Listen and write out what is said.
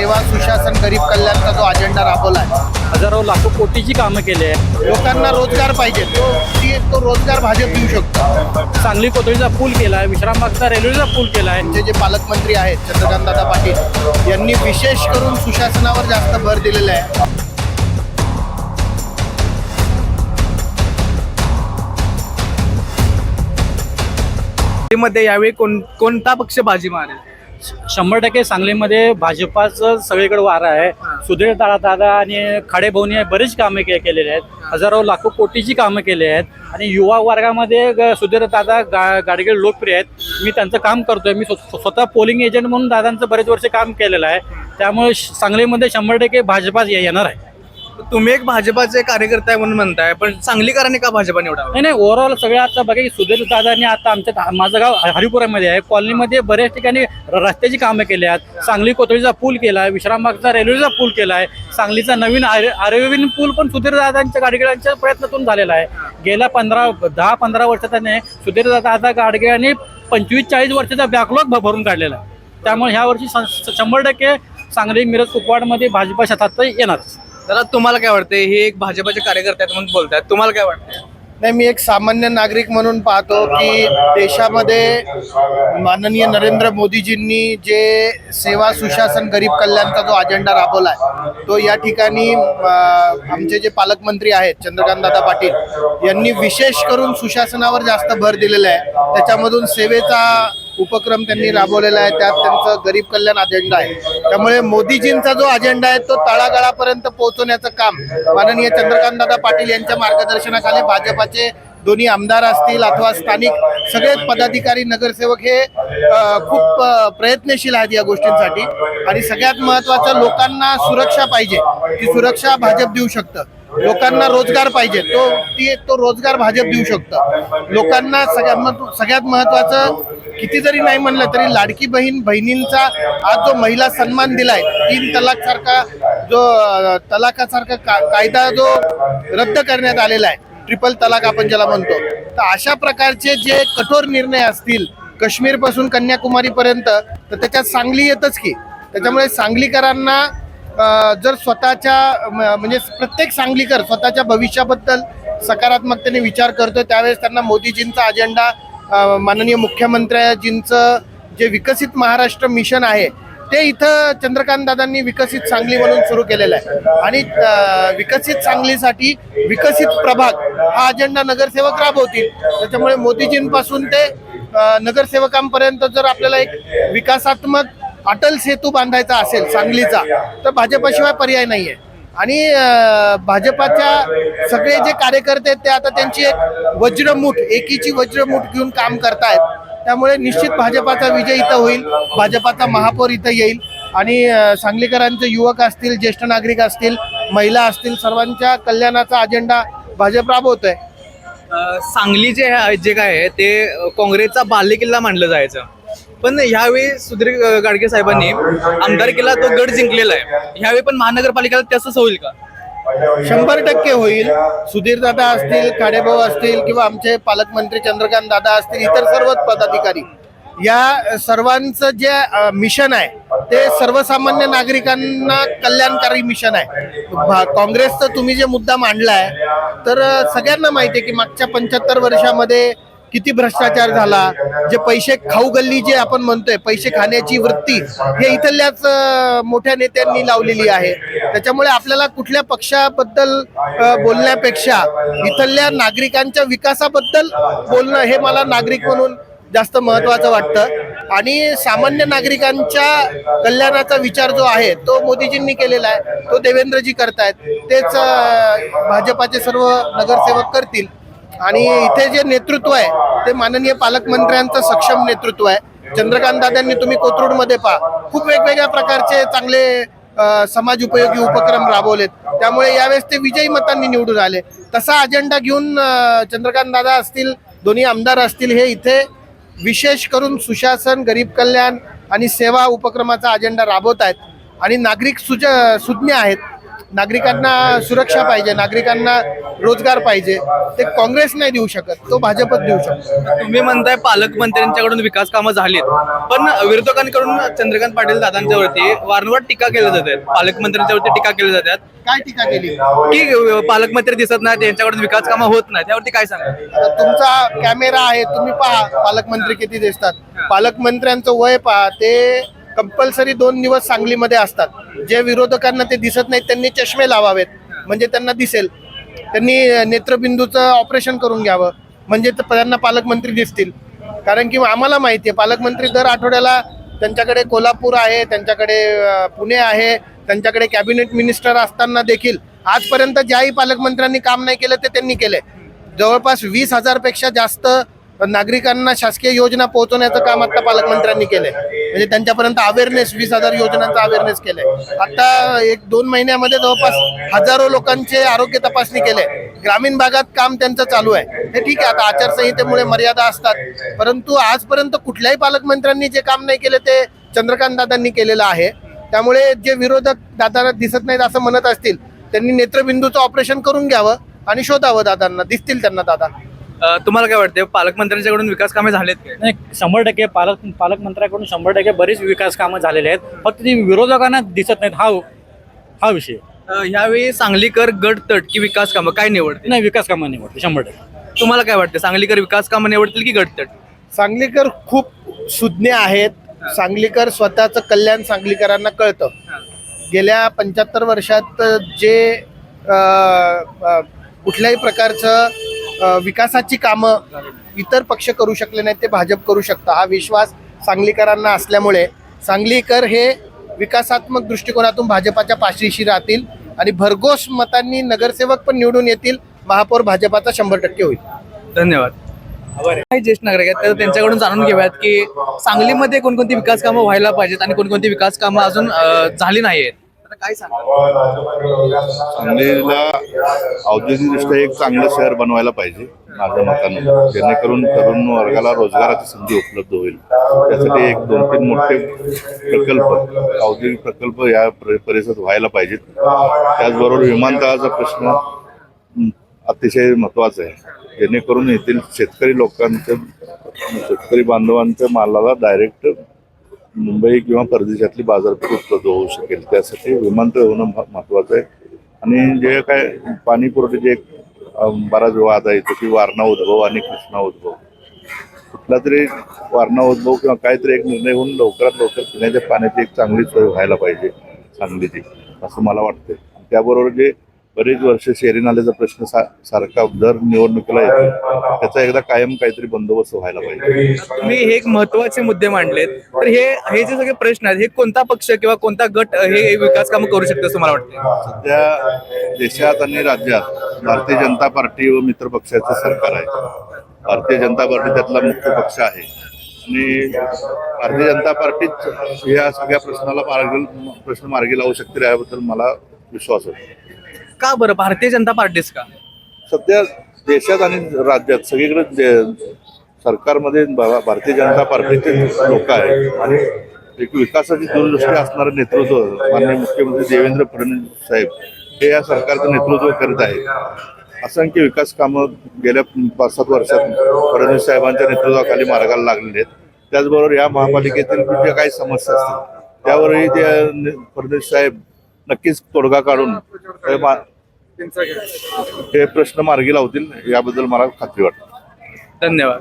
सेवा सुशासन गरीब कल्याणचा जो अजेंडा राबवला आहे हजारो लाखो कोटीची कामं केली आहे लोकांना रोजगार पाहिजे. तो ती तो रोजगार भाजप देऊ शकतो. सांगली कोथळीचा पूल केला आहे विश्रामबागचा रेल्वेचा पूल केला आहे आमचे जे पालकमंत्री आहेत चंद्रकांत दादा पाटील यांनी विशेष करून सुशासनावर जास्त भर दिलेला आहे. मध्ये यावेळी कोण कोणता पक्ष बाजी मारेल? शंभर टक्के सांगलीमध्ये भाजपाचं सगळीकडे वारा आहे. सुधीर दादा दादा आणि खाडे भाऊनी बरेच कामे के केलेले आहेत. हजारो लाखो कोटीची कामं केली आहेत. आणि युवा वर्गामध्ये ग- सुधीर दादा गा गाडगे लोकप्रिय आहेत. मी त्यांचं काम करतोय. मी स्व- स्वतः पोलिंग एजंट म्हणून दादांचं बरेच वर्ष काम केलेलं आहे. त्यामुळे सांगलीमध्ये शंभर टक्के भाजपा ये- येणार आहे. तुम्ही एक भाजपाचे कार्यकर्ता आहे म्हणून म्हणताय पण सांगलीकरांनी का भाजपा निवडावं? नाही नाही ओव्हरऑल सगळं आता बघा की सुधीर दादांनी आता आमच्या माझं गाव हरिपुरामध्ये आहे. कॉलनीमध्ये बऱ्याच ठिकाणी रस्त्याची कामं केली आहेत. सांगली कोथळीचा पूल केला आहे विश्रामबागचा रेल्वेचा पूल केला आहे सांगलीचा नवीन आरे- आरेविन पूल पण सुधीर दादांच्या गाडगिळांच्या प्रयत्नातून झालेला आहे. गेल्या पंधरा दहा पंधरा वर्षात सुधीर दादा गाडगिळांनी पंचवीस चाळीस वर्षाचा बॅकलॉग भरून काढलेला आहे. त्यामुळे ह्या वर्षी शंभर टक्के सांगली मिरज कुपवाडमध्ये भाजपा शतात येणारच. दादा तुम्हाला काय वाटते हे एक भाजपाचे कार्यकर्ते आहेत म्हणून बोलतात तुम्हाला काय वाटतंय? नाही मी एक सामान्य नागरिक म्हणून पाहतो की देशामध्ये माननीय नरेंद्र मोदीजींनी जे सेवा सुशासन गरीब कल्याणचा जो अजेंडा राबवला आहे तो या ठिकाणी आमचे जे पालकमंत्री आहेत चंद्रकांत दादा पाटील यांनी विशेष करून सुशासनावर जास्त भर दिलेला आहे. त्याच्यामधून सेवेचा उपक्रम त्यांनी राबवलेला आहे त्यात त्यांचं गरीब कल्याण अजेंडा आहे. त्यामुळे मोदीजींचा जो अजेंडा आहे तो तळागाळापर्यंत पोहोचवण्याचं काम माननीय चंद्रकांत दादा पाटील यांच्या मार्गदर्शनाखाली भाजपाचे दोन्ही आमदार असतील अथवा स्थानिक सगळेच पदाधिकारी नगरसेवक हे खूप प्रयत्नशील आहेत या गोष्टींसाठी. आणि सगळ्यात महत्वाचं लोकांना सुरक्षा पाहिजे. ती सुरक्षा भाजप देऊ शकतं. लोकांना रोजगार पाहिजे. तो ती तो रोजगार भाजप देऊ शकतं. लोकांना सगळ्यात सगळ्यात महत्वाचं किती जरी नाही म्हणलं तरी लाडकी बहीण बहिणींचा आज जो महिला सन्मान दिलाय तीन तलाक सारखा जो तलाकासारखा का- कायदा जो रद्द करण्यात आलेला आहे ट्रिपल तलाक आपण ज्याला म्हणतो तर अशा प्रकारचे जे कठोर निर्णय असतील काश्मीरपासून पासून कन्याकुमारी पर्यंत तर त्याच्यात सांगली येतच की. त्याच्यामुळे सांगलीकरांना जर स्वतःच्या म- म्हणजे प्रत्येक सांगलीकर स्वतःच्या भविष्याबद्दल सकारात्मकतेने विचार करतो त्यावेळेस त्यांना मोदीजींचा अजेंडा माननीय मुख्यमंत्र्याजींचं जे विकसित महाराष्ट्र मिशन आहे ते इथं चंद्रकांत दादांनी विकसित सांगली म्हणून सुरू केलेलं आहे. आणि विकसित सांगलीसाठी विकसित प्रभाग हा अजेंडा नगरसेवक राबवतील. त्याच्यामुळे मोदीजींपासून ते नगरसेवकांपर्यंत जर आपल्याला एक विकासात्मक अटल सेतू बांधायचा असेल सांगलीचा तर भाजपाशिवाय पर्याय नाही आहे आणि भाजपाच्या सगळे जे कार्यकर्ते आहेत ते आता त्यांची एक वज्रमूठ एकीची वज्रमूठ घेऊन काम करतायत. त्यामुळे निश्चित भाजपाचा विजय इथं होईल भाजपाचा महापौर इथं येईल. आणि सांगलीकरांचे युवक असतील ज्येष्ठ नागरिक असतील महिला असतील सर्वांच्या कल्याणाचा अजेंडा भाजप राबवतोय. सांगली जे आहे जे काय आहे ते काँग्रेसचा बालेकिल्ला मानलं जायचं. पण ह्यावेळी सुधीर अं, गाडगे साहेबांनी आमदारकीला तो गड जिंकलेला आहे. ह्यावेळी पण महानगरपालिकेला तसंच होईल का? शंभर टक्के होईल. सुधीर दादा असतील खाडेभाऊ असतील किंवा आमचे पालकमंत्री चंद्रकांत दादा असतील इतर सर्वच पदाधिकारी या सर्वांचं जे अ, मिशन आहे ते सर्वसामान्य नागरिकांना कल्याणकारी मिशन आहे. भा- तुम्ही जे मुद्दा मांडलाय तर अ, सगळ्यांना माहिती आहे की मागच्या पंच्याहत्तर वर्षामध्ये किती भ्रष्टाचार झाला जे पैसे खाऊ गल्ली जे आपण म्हणतोय पैसे खाण्याची वृत्ती हे इथल्याच मोठ्या नेत्यांनी लावलेली आहे. त्याच्यामुळे आपल्याला कुठल्या पक्षाबद्दल बोलण्यापेक्षा इथल्या नागरिकांच्या विकासाबद्दल बोलणं हे मला नागरिक म्हणून जास्त महत्वाचं वाटतं. आणि सामान्य नागरिकांच्या कल्याणाचा विचार जो आहे तो मोदीजींनी केलेला आहे तो देवेंद्रजी करतायत. तेच भाजपाचे सर्व नगरसेवक करतील. आणि इथे जे नेतृत्व आहे ते माननीय पालकमंत्र्यांचं सक्षम नेतृत्व आहे. चंद्रकांत दादांनी तुम्ही कोथरूडमध्ये पहा. खूप वेगवेगळ्या प्रकारचे चांगले समाज उपयोगी उपक्रम राबवलेत. त्यामुळे यावेळेस ते विजयी मतांनी निवडून आले. तसा अजेंडा घेऊन चंद्रकांत दादा असतील दोन्ही आमदार असतील हे इथे विशेष करून सुशासन गरीब कल्याण आणि सेवा उपक्रमाचा अजेंडा राबवत आहेत. आणि नागरिक सुज सुज्ञ आहेत. नागरिकांना सुरक्षा पाहिजे नागरिकांना रोजगार पाहिजे ते काँग्रेस नाही देऊ शकत तो भाजपच देऊ शकतो. तुम्ही म्हणताय पालकमंत्र्यांच्याकडून विकास कामं झालीत पण विरोधकांकडून चंद्रकांत पाटील दादांच्यावरती वारंवार टीका केल्या जातात पालकमंत्र्यांच्यावरती टीका केल्या जातात. काय टीका केली? की पालकमंत्री दिसत नाहीत यांच्याकडून विकास कामं होत नाही त्यावरती काय सांगा आता तुमचा कॅमेरा आहे तुम्ही पहा पालकमंत्री किती दिसतात. पालकमंत्र्यांचं वय पहा ते कंपल्सरी दोन दिवस सांगलीमध्ये असतात. जे विरोधकांना ते दिसत नाहीत त्यांनी चष्मे लावावेत. म्हणजे त्यांना दिसेल. त्यांनी नेत्रबिंदूचं ऑपरेशन करून घ्यावं. म्हणजे त्यांना पालकमंत्री दिसतील. कारण की आम्हाला माहिती आहे पालकमंत्री दर आठवड्याला त्यांच्याकडे कोल्हापूर आहे त्यांच्याकडे पुणे आहे त्यांच्याकडे कॅबिनेट मिनिस्टर असताना देखील आजपर्यंत ज्याही पालकमंत्र्यांनी काम नाही केलं ते त्यांनी केले जवळपास वीस हजारपेक्षा जास्त नागरिकांना शासकीय योजना पोहोचवण्याचं काम आता पालकमंत्र्यांनी केलंय. म्हणजे त्यांच्यापर्यंत अवेअरनेस वीस हजार योजनांचा अवेअरनेस केलाय. आता एक दोन महिन्यामध्ये जवळपास हजारो लोकांचे आरोग्य तपासणी केले ग्रामीण भागात काम त्यांचं चालू आहे. हे ठीक आहे आता आचारसंहितेमुळे मर्यादा असतात. परंतु आजपर्यंत कुठल्याही पालकमंत्र्यांनी जे काम नाही केले ते चंद्रकांत दादांनी केलेलं आहे. त्यामुळे जे विरोधक दादांना दिसत नाहीत असं म्हणत असतील त्यांनी नेत्रबिंदूचं ऑपरेशन करून घ्यावं आणि शोधावं दादांना दिसतील त्यांना दादा तुम्हाला काय वाटतं पालकमंत्र्यांच्याकडून विकास कामे झालेत काय? नाही शंभर टक्के पालक पालकमंत्र्याकडून शंभर टक्के बरीच विकास कामं झालेली आहेत. फक्त ती विरोधकांना दिसत नाहीत. हा हा विषय. अं, ह्यावेळी सांगलीकर गट तट की विकास कामं काय निवडते नाही विकास कामं निवडते शंभर टक्के. तुम्हाला काय वाटतं सांगलीकर विकास कामं निवडतील की गट तट सांगलीकर खूप सुज्ञ आहेत. सांगलीकर स्वतःचं कल्याण सांगलीकरांना कळतं. गेल्या पंच्याहत्तर वर्षात जे कुठल्याही प्रकारचं विकासाची कामं इतर पक्ष करू शकले नाहीत ते भाजप करू शकतं. हा विश्वास सांगलीकरांना असल्यामुळे सांगलीकर हे विकासात्मक दृष्टिकोनातून भाजपाच्या पाठीशी राहतील आणि भरघोस मतांनी नगरसेवक पण निवडून येतील महापौर भाजपाचा शंभर टक्के होईल. धन्यवाद. काही ज्येष्ठ नागरिक आहेत तर त्यांच्याकडून जाणून घेऊयात की सांगलीमध्ये कोणकोणती विकास कामं व्हायला पाहिजेत आणि कोणकोणती विकास कामं अजून झाली नाहीयेत. आता काय सांगा सांगलीला औद्योगिकदृष्ट्या एक चांगलं शहर बनवायला पाहिजे माझ्या मतानं. जेणेकरून तरुण वर्गाला रोजगाराची संधी उपलब्ध होईल. त्यासाठी एक दोन तीन मोठे प्रकल्प औद्योगिक प्रकल्प या परिसरात व्हायला पाहिजेत. त्याचबरोबर विमानतळाचा प्रश्न अतिशय महत्त्वाचा आहे. जेणेकरून येथील शेतकरी लोकांच्या शेतकरी बांधवांच्या मालाला डायरेक्ट मुंबई किंवा परदेशातली बाजारपेठ उपलब्ध होऊ शकेल. त्यासाठी विमानतळ होणं मह- महत्वाचं आहे. आणि जे काय पाणी पुरवठ्याचे एक बराच वाद आहे तो की वारणा उद्भव आणि कृष्णा उद्भव. कुठला तरी वारणा उद्भव किंवा काहीतरी एक निर्णय होऊन लवकरात लवकर पिण्याच्या पाण्याची एक चांगली सोय व्हायला पाहिजे सांगलीची असं मला वाटतं त्याबरोबर जे बरेच वर्ष शहरी नाल्याचा प्रश्न सा सारखा दर निवडणुकीला येतो. त्याचा एकदा कायम काहीतरी बंदोबस्त व्हायला पाहिजे. तुम्ही हे एक महत्त्वाचे मुद्दे मांडलेत. तर हे हे जे सगळे प्रश्न आहेत हे कोणता पक्ष किंवा कोणता गट हे विकास कामं करू शकतो असं मला वाटतं सध्या देशात आणि राज्यात भारतीय जनता पार्टी व मित्र पक्षाचं सरकार आहे. भारतीय जनता पार्टी त्यातला मुख्य पक्ष आहे. आणि भारतीय जनता पार्टीच या सगळ्या प्रश्नाला मार्ग प्रश्न मार्गी लावू शकते याबद्दल मला विश्वास आहे. का बरं? भारतीय जनता पार्टीच का? सध्या देशात आणि राज्यात सगळीकडे जे- सरकारमध्ये भा- भारतीय जनता पार्टीचे लोक आहेत. आणि एक विकासाची दूरदृष्टी असणारं नेतृत्व माननीय मुख्यमंत्री देवेंद्र फडणवीस साहेब हे या सरकारचं नेतृत्व करत आहे असंख्य विकास कामं गेल्या पाच सात वर्षात फडणवीस साहेबांच्या नेतृत्वाखाली मार्गाला लागलेले आहेत. त्याचबरोबर या महापालिकेतील ज्या काही समस्या असतील त्यावरही ते फडणवीस साहेब नक्कीच तोडगा काढून हे मा- हे प्रश्न मार्गी लावतील याबद्दल मला खात्री वाटते. धन्यवाद.